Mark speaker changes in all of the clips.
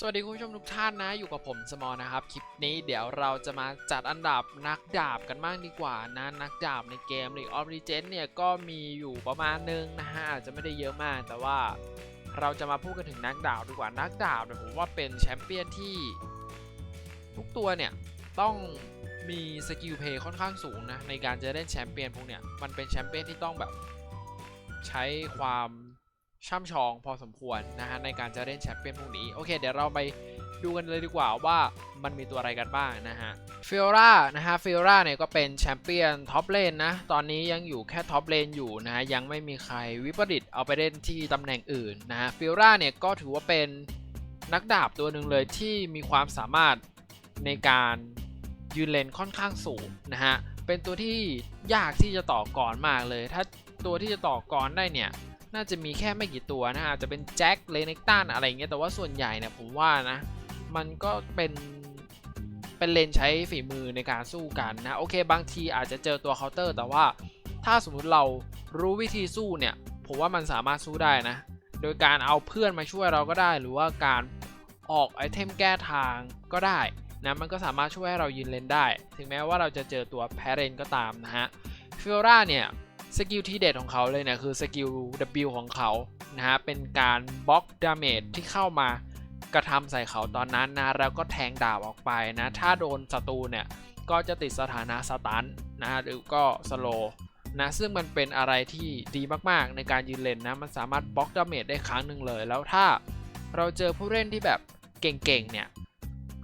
Speaker 1: สวัสดีคุณผู้ชมทุกท่านนะอยู่กับผมสมอนะครับ คลิปนี้เดี๋ยวเราจะมาจัดอันดับนักดาบกันบ้างดีกว่านะนักดาบในเกม League of Legends เนี่ยก็มีอยู่ประมาณนึงนะฮะอาจจะไม่ได้เยอะมากแต่ว่าเราจะมาพูดกันถึงนักดาบดีกว่านักดาบเนี่ยผมว่าเป็นแชมเปี้ยนที่ ทุกตัวเนี่ยต้องมีสกิลเพย์ค่อนข้างสูงนะในการจะเล่นแชมเปี้ยนพวกเนี่ยมันเป็นแชมเปี้ยนที่ต้องแบบใช้ความ ช่ำชองพอสมควรนะฮะในการจะเล่นแชมเปี้ยนพวกนี้ โอเค เดี๋ยวเราไปดูกันเลยดีกว่าว่ามันมีตัวอะไรกันบ้างนะฮะฟิโอรานะฮะฟิโอราเนี่ยก็เป็นแชมเปี้ยนท็อปเลนนะ ตอนนี้ยังอยู่แค่ท็อปเลนอยู่นะฮะยังไม่มีใครวิปริตเอาไปเล่นที่ตำแหน่งอื่นนะฮะฟิโอราเนี่ยก็ถือว่าเป็นนักดาบตัวหนึ่งเลยที่มีความสามารถในการยืนเลนค่อนข้างสูงนะฮะเป็นตัวที่ยากที่จะต่อกรมากเลย ถ้าตัวที่จะต่อกรได้เนี่ย น่าจะมีแค่ไม่กี่ตัวนะอาจจะเป็นแจ็คเลเนกตันอะไรเงี้ยแต่ว่าส่วนใหญ่เนี่ยผมว่านะ มันก็เป็นเป็นเลนใช้ฝีมือในการสู้กันนะโอเค บางทีอาจจะเจอตัวเคาน์เตอร์ แต่ว่าถ้าสมมุติเรารู้วิธีสู้เนี่ย ผมว่ามันสามารถสู้ได้นะ โดยการเอาเพื่อนมาช่วยเราก็ได้ หรือว่าการออกไอเทมแก้ทางก็ได้นะมันก็สามารถช่วยให้เรายืนเลนได้ ถึงแม้ว่าเราจะเจอตัวแพรเรนก็ตามนะฮะฟิโอราเนี่ย สกิลที่เด็ดของเขาเลยเนี่ยคือสกิล W ของเขานะฮะเป็นการบล็อกดาเมจที่เข้ามากระทำใส่เขาตอนนั้นนะแล้วก็แทงดาบออกไปนะถ้าโดนศัตรูเนี่ยก็จะติดสถานะสตันนะหรือก็สโลนะซึ่งมันเป็นอะไรที่ดีมากๆในการยืนเลนนะมันสามารถบล็อกดาเมจได้ครั้งหนึ่งเลย แล้วถ้าเราเจอผู้เล่นที่แบบเก่งๆเนี่ย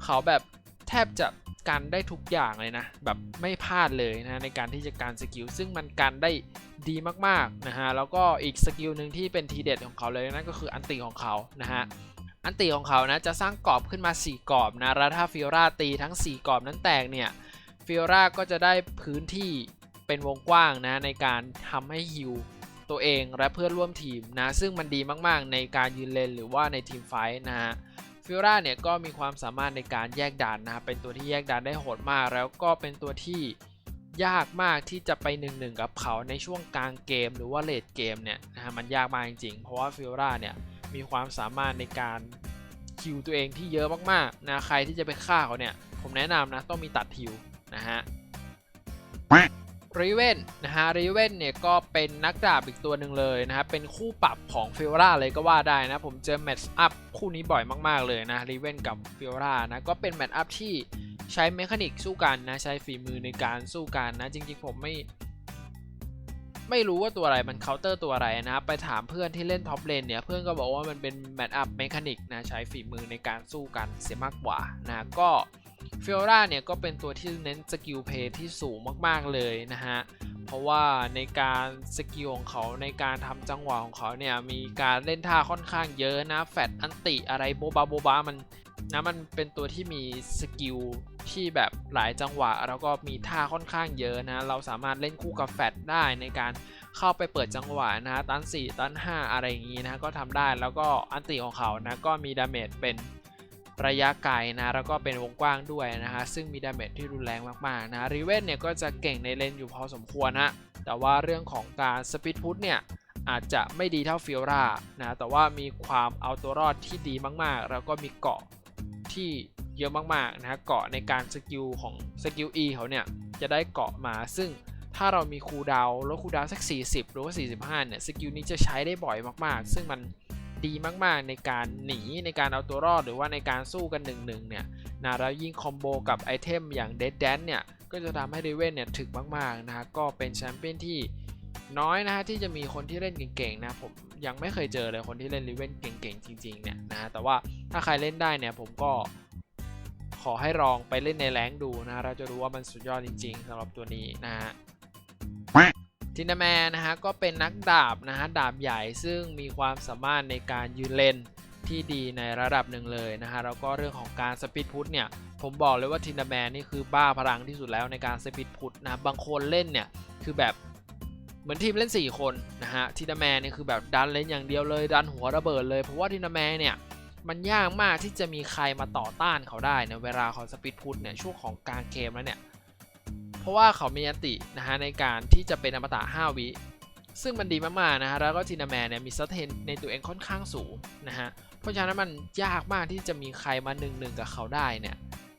Speaker 1: เขาแบบแทบจะ กันได้ทุกอย่างเลยนะ แบบไม่พลาดเลยนะในการที่จะการสกิลซึ่งมันกันได้ดีมากๆนะฮะแล้วก็อีกสกิลหนึ่งที่เป็นทีเด็ดของเขาเลยนั่นก็คืออันติของเขานะฮะอันติของเขานะจะสร้างกรอบขึ้นมา 4กรอบนะแล้วถ้าฟิโอราตีทั้ง 4กรอบนั้นแตกเนี่ยฟิโอราก็จะได้พื้นที่เป็นวงกว้างนะในการทำให้ฮิวตัวเองและเพื่อนร่วมทีมนะซึ่งมันดีมากๆ ในการยืนเลนหรือว่าในทีมไฟท์นะฮะ ฟิโอราเนี่ยก็มีความสามารถในการแยกด่านนะครับเป็นตัวที่แยกด่านได้โหดมาก แล้วก็เป็นตัวที่ยากมากที่จะไปหนึ่งหนึ่งกับเขาในช่วงกลางเกมหรือว่าเลดเกมเนี่ยนะฮะมันยากมากจริงๆ เพราะว่าฟิโอราเนี่ยมีความสามารถในการคิวตัวเองที่เยอะมากๆนะใครที่จะไปฆ่าเขาเนี่ยผมแนะนำนะต้องมีตัดฮิวนะฮะ ริเวนนะฮะริเวนเนี่ยก็เป็นนักดาบอีกตัวหนึ่งเลยนะครับเป็นคู่ปรับของฟิโอราเลยก็ว่าได้นะ ผมเจอแมตช์อัพคู่นี้บ่อยมากๆเลยนะริเวนกับฟิโอรานะก็เป็นแมตช์อัพที่ใช้เมคานิกสู้กันนะใช้ฝีมือในการสู้กันนะ จริงๆผมไม่ไม่รู้ว่าตัวอะไรมันเคาน์เตอร์ตัวอะไรนะไปถามเพื่อนที่เล่นท็อปเลนเนี่ยเพื่อนก็บอกว่ามันเป็นแมตช์อัพเมคานิกนะใช้ฝีมือในการสู้กันเสียมากกว่านะก็ ฟิโอราเนี่ยก็เป็นตัวที่เน้นสกิลเพย์ที่สูงมาก ๆ เลยนะฮะ เพราะว่าในการสกิลของเขาในการทำจังหวะของเขาเนี่ยมีการเล่นท่าค่อนข้างเยอะนะ แฟดอันติอะไรโบบาโบบามันนะมันเป็นตัวที่มีสกิลที่แบบหลายจังหวะ แล้วก็มีท่าค่อนข้างเยอะนะ เราสามารถเล่นคู่กับแฟดได้ในการเข้าไปเปิดจังหวะนะตัน 4 ตัน 5 อะไรอย่างนี้นะก็ทำได้แล้วก็อันติของเขานะก็มีดาเมจเป็น ระยะไกลนะแล้วก็เป็นวงกว้างด้วยนะฮะซึ่งมีดาเมจที่รุนแรงมากๆนะริเวนเนี่ยก็จะเก่งในเลนอยู่พอสมควรนะแต่ว่าเรื่องของการสปีดพุทเนี่ยอาจจะไม่ดีเท่าฟิโอรานะแต่ว่ามีความเอาตัวรอดที่ดีมากๆ แล้วก็มีเกาะที่เยอะมากๆนะเกาะในการสกิลของสกิล E เขาเนี่ยจะได้เกาะมาซึ่งถ้าเรามีคูดาวแล้วคูดาวสัก 40 หรือว่า 45 เนี่ย สกิลนี้จะใช้ได้บ่อยมากๆ ซึ่งมัน ดีมากๆ ในการหนีในการเอาตัวรอดหรือว่าในการสู้กันหนึ่งหนึ่งเนี่ยนะแล้วยิ่งคอมโบกับไอเทมอย่างเดดแดนเนี่ยก็จะทำให้ริเวนเนี่ยถึกมากๆนะฮะก็เป็นแชมเปี้ยนที่น้อยนะฮะที่จะมีคนที่เล่นเก่งๆนะผมยังไม่เคยเจอเลยคนที่เล่นริเวนเก่งๆจริงๆเนี่ยนะฮะแต่ว่าถ้าใครเล่นได้เนี่ยผมก็ขอให้ลองไปเล่นในแรงดูนะเราจะรู้ว่ามันสุดยอดจริงๆสำหรับตัวนี้นะฮะ ทินาแมนนะฮะก็เป็นนักดาบนะฮะดาบใหญ่ซึ่งมีความสามารถในการยืนเลนที่ดีในระดับหนึ่งเลยนะฮะแล้วก็เรื่องของการสปีดพุทเนี่ยผมบอกเลยว่าทินาแมนนี่คือบ้าพลังที่สุดแล้วในการสปีดพุทนะบางคนเล่นเนี่ยคือแบบเหมือนทีมเล่น 4 คนนะฮะทินดาแมนนี่คือแบบดันเล่นอย่างเดียวเลยดันหัวระเบิดเลยเพราะว่าทินดาแมนเนี่ยมันยากมากที่จะมีใครมาต่อต้านเขาได้ในเวลาเขาสปีดพุทเนี่ยช่วงของกลางเกมแล้วเนี่ย เพราะว่าเขามีอันตินะฮะในการที่จะเป็นอมตะ5 วิซึ่งมันดีมากๆนะฮะ แล้วก็ทีนาแมนเนี่ยมีสเตนในตัวเองค่อนข้างสูงนะฮะ เพราะฉะนั้นมันยากมากที่จะมีใครมา1นหนึ่งกับเขาได้เนี่ย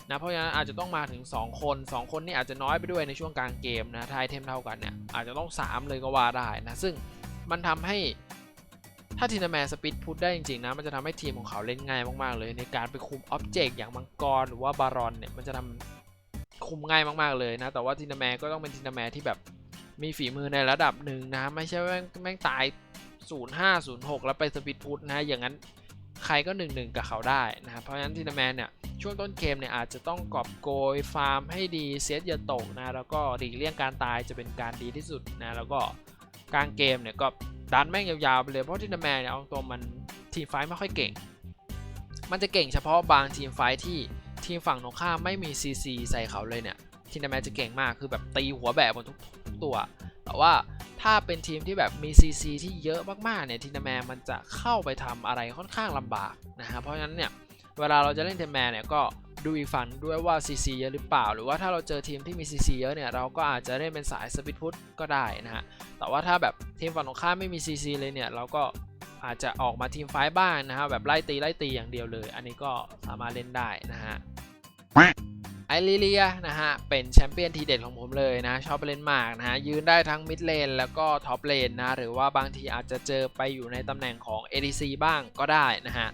Speaker 1: นะ เพราะฉะนั้นอาจจะต้องมาถึง 2 คน 2 คนนี่อาจจะน้อยไปด้วยในช่วงกลางเกมนะถ้าไอเทมเท่ากันเนี่ย อาจจะต้อง 3 เลยก็ว่าได้นะ ซึ่งมันทำให้ถ้าทีนาแมนสปิดพุทได้จริงๆนะ มันจะทำให้ทีมของเขาเล่นง่ายมากๆเลย ในการไปคุมอ็อบเจกต์อย่างมังกรหรือว่าบารอนเนี่ย มันจะทำ คุมง่ายมากๆเลยนะ แต่ว่าทีนาแมนก็ต้องเป็นทีนาแมนที่แบบมีฝีมือในระดับหนึ่งนะ ไม่ใช่ว่าแม่งแม่งตาย 05 06 แล้วไปสปิดพุทนะอย่างนั้นใครก็1นหนึ่งกับเขาได้นะครับเพราะฉะนั้นทีนาแมนเนี่ยช่วงต้นเกมเนี่ยอาจจะต้องกอบโกยฟาร์มให้ดีเซตอย่าตกนะแล้วก็หลีกเลี่ยงการตายจะเป็นการดีที่สุดนะแล้วก็กลางเกมเนี่ยก็ดันแม่งยาวๆไปเลยเพราะทีนาแมนเนี่ยเอาตรงมันทีมไฟไม่ค่อยเก่ง มันจะเก่งเฉพาะบางทีมไฟท์ ทีมฝั่งตรงข้ามไม่มี CC ใส่เขาเลยเนี่ยทีนาแมนจะเก่งมากคือแบบตีหัวแบบหมดทุกตัว แต่ว่าถ้าเป็นทีมที่แบบมี CC ที่เยอะมากๆเนี่ยทีนาแมนมันจะเข้าไปทำอะไรค่อนข้างลำบากนะฮะเพราะฉะนั้นเนี่ยเวลาเราจะเล่นทีมแมนเนี่ยก็ดูอีกฝั่งด้วยว่า CC เยอะหรือเปล่า หรือว่าถ้าเราเจอทีมที่มี CC เยอะเนี่ยเราก็อาจจะเล่นเป็นสายสปิดพุทก็ได้นะฮะแต่ว่าถ้าแบบทีมฝั่งตรงข้ามไม่มี CC เลยเนี่ยเราก็อาจจะออกมาทีมไฟท์บ้างนะฮะแบบไล่ตีไล่ตีอย่างเดียวเลย อันนี้ก็สามารถเล่นได้นะฮะ ไอริเลียนะฮะ เป็นแชมเปี้ยนทีเด็ดของผมเลยนะ ชอบไปเล่นมากนะฮะ ยืนได้ทั้งมิดเลนแล้วก็ท็อปเลนนะ หรือว่าบางทีอาจจะเจอไปอยู่ในตำแหน่งของ ADC บ้างก็ได้นะฮะ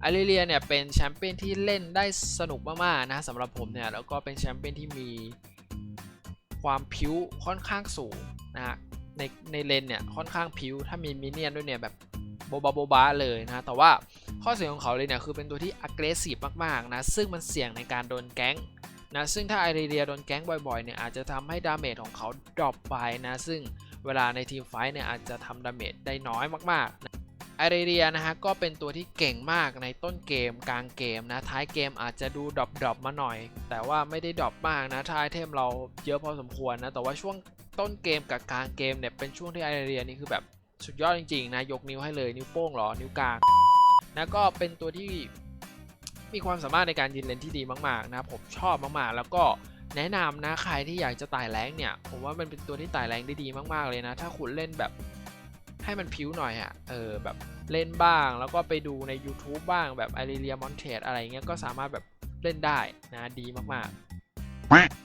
Speaker 1: ไอริเลียเนี่ยเป็นแชมเปี้ยนที่เล่นได้สนุกมากๆนะสำหรับผมเนี่ยแล้วก็เป็นแชมเปี้ยนที่มีความพิ้วค่อนข้างสูงนะฮะในในเลนเนี่ยค่อนข้างพิ้วถ้ามีมินเนี่ยนด้วยเนี่ยแบบ บบาโบบาเลยนะแต่ว่าข้อเสียของเขาเลยเนี่ยคือเป็นตัวที่ aggressive มากๆนะซึ่งมันเสี่ยงในการโดนแก๊งนะซึ่งถ้าไอเรียโดนแก๊งบ่อยๆเนี่ยอาจจะทำให้ดาเมจของเขาดรอปไปนะซึ่งเวลาในทีมไฟท์เนี่ยอาจจะทำดาเมจได้น้อยมากๆนะไอเรียนะฮะก็เป็นตัวที่เก่งมากในต้นเกมกลางเกมนะท้ายเกมอาจจะดูดรอปดรอปมาหน่อย แต่ว่าไม่ได้ดรอปมากนะถ้าไอเทมเราเยอะพอสมควรนะแต่ว่าช่วงต้นเกมกับกลางเกมเนี่ยเป็นช่วงที่ไอเรียนี่คือแบบ สุดยอดจริงๆนะยกนิ้วให้เลยนิ้วโป้งหรอนิ้วกลางนะก็เป็นตัวที่มีความสามารถในการยืนเลนที่ดีมากๆนะผมชอบมากๆ แล้วก็แนะนำนะใครที่อยากจะไต่แรงเนี่ยผมว่ามันเป็นตัวที่ไต่แรงได้ดีมากๆเลยนะ ถ้าคุณเล่นแบบให้มันพิ้วหน่อยอะเออแบบเล่นบ้างแล้วก็ไปดูใน YouTube บ้างแบบไอริเลียมอนเทสอะไรเงี้ยก็สามารถแบบเล่นได้นะดีมากๆ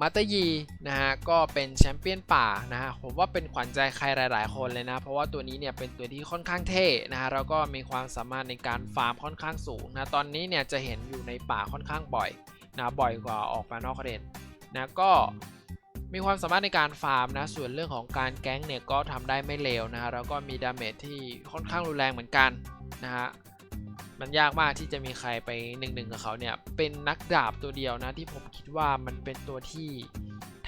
Speaker 1: มาตายีนะฮะก็เป็นแชมเปี้ยนป่านะฮะผมว่าเป็นขวัญใจใครหลาย ๆ คนเลยนะ เพราะว่าตัวนี้เนี่ยเป็นตัวที่ค่อนข้างเท่นะฮะแล้วก็มีความสามารถในการฟาร์มค่อนข้างสูงนะตอนนี้เนี่ยจะเห็นอยู่ในป่าค่อนข้างบ่อยนะบ่อยกว่าออกมานอกปรนนะก็มีความสามารถในการฟาร์มนะ ส่วนเรื่องของการแก๊งเนี่ยก็ทำได้ไม่เลวนะฮะ แล้วก็มีดาเมจที่ค่อนข้างรุนแรงเหมือนกันนะฮะ มันยากมากที่จะมีใครไปหนึ่งหนึ่งกับเขาเนี่ย เป็นนักดาบตัวเดียวนะที่ผมคิดว่ามันเป็นตัวที่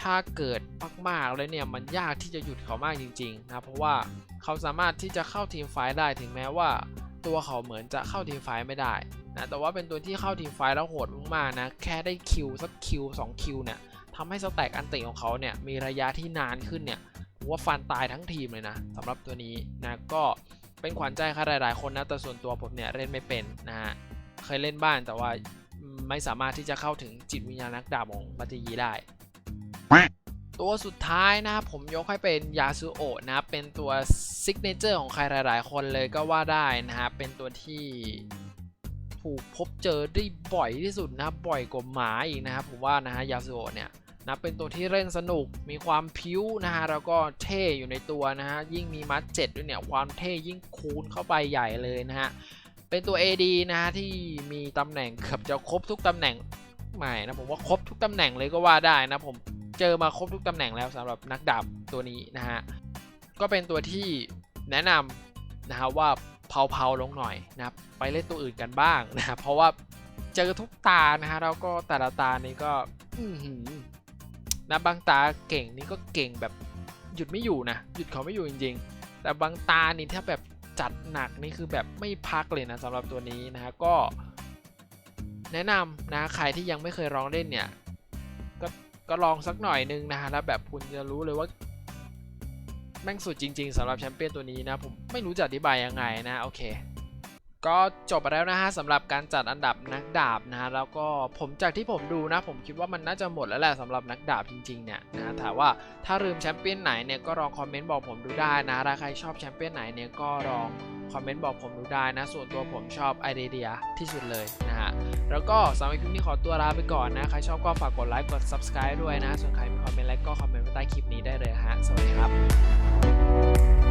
Speaker 1: ถ้าเกิดมากๆแล้วเนี่ยมันยากที่จะหยุดเขามากจริงๆนะเพราะว่าเขาสามารถที่จะเข้าทีมไฟได้ถึงแม้ว่า ตัวเขาเหมือนจะเข้าทีมไฟไม่ได้นะแต่ว่าเป็นตัวที่เข้าทีมไฟแล้วโหดมากๆนะแค่ได้คิวสักคิว2คิวเนี่ยทำให้สแต็กอันติของเขาเนี่ยมีระยะที่นานขึ้นเนี่ยผมว่าฟันตายทั้งทีมเลยนะสำหรับตัวนี้นะก็ เป็นขวัญใจใครหลาย ๆ คนนะแต่ส่วนตัวผมเนี่ยเล่นไม่เป็นนะฮะเคยเล่นบ้างแต่ว่าไม่สามารถที่จะเข้าถึงจิตวิญญาณนักดาบของบัตยีได้ ตัวสุดท้ายนะครับผมยกให้เป็นยาซูโอะนะเป็นตัวซิกเนเจอร์ของใครหลาย ๆ คนเลยก็ว่าได้นะครับเป็นตัวที่ถูกพบเจอได้บ่อยที่สุดนะบบ่อยกว่าหมาอีกนะครับผมว่านะฮะยาซูโอะเนี่ย นะเป็นตัวที่เล่นสนุกมีความพิ้วนะฮะแล้วก็เท่อยู่ในตัวนะฮะยิ่งมีมัดเจ็ดด้วยเนี่ยความเท่ยิ่งคูณเข้าไปใหญ่เลยนะฮะเป็นตัว AD นะฮะที่มีตำแหน่งเกือบจะครบทุกตำแหน่งไม่นะผมว่าครบทุกตำแหน่งเลยก็ว่าได้นะผมเจอมาครบทุกตำแหน่งแล้วสำหรับนักดาบตัวนี้นะฮะก็เป็นตัวที่แนะนำนะฮะว่าเผาๆลงหน่อยนะครับไปเล่นตัวอื่นกันบ้างนะฮะเพราะว่าเจอทุกตานะฮะแล้วก็แต่ละตานี่ก็อื นะบางตาเก่งนี่ก็เก่งแบบหยุดไม่อยู่นะหยุดเขาไม่อยู่จริง ๆ แต่บางตานี่ถ้าแบบจัดหนักนี่คือแบบไม่พักเลยนะสำหรับตัวนี้นะฮะก็แนะนำนะใครที่ยังไม่เคยลองเล่นเนี่ยก็ก็ลองสักหน่อยนึงนะฮะแล้วแบบคุณจะรู้เลยว่าแม่งสุดจริง ๆสำหรับแชมเปี้ยนตัวนี้นะผมไม่รู้จะอธิบายยังไงนะโอเค ก็จบไปแล้วนะฮะสำหรับการจัดอันดับนักดาบนะฮะแล้วก็ผมจากที่ผมดูนะ ผมคิดว่ามันน่าจะหมดแล้วแหละสำหรับนักดาบจริงๆเนี่ยนะถามว่าถ้าลืมแชมเปี้ยนไหนเนี่ยก็ลองคอมเมนต์บอกผมดูได้นะถ้าใครชอบแชมเปี้ยนไหนเนี่ยก็ลองคอมเมนต์บอกผมดูได้นะ ส่วนตัวผมชอบไอเดียที่สุดเลยนะฮะแล้วก็สำหรับคลิปนี้ขอตัวลาไปก่อนนะใครชอบก็ฝากกดไลค์กด subscribe ด้วยนะ ส่วนใครมีคอมเมนต์อะไรก็คอมเมนต์ไว้ใต้คลิปนี้ได้เลยฮะสวัสดีครับ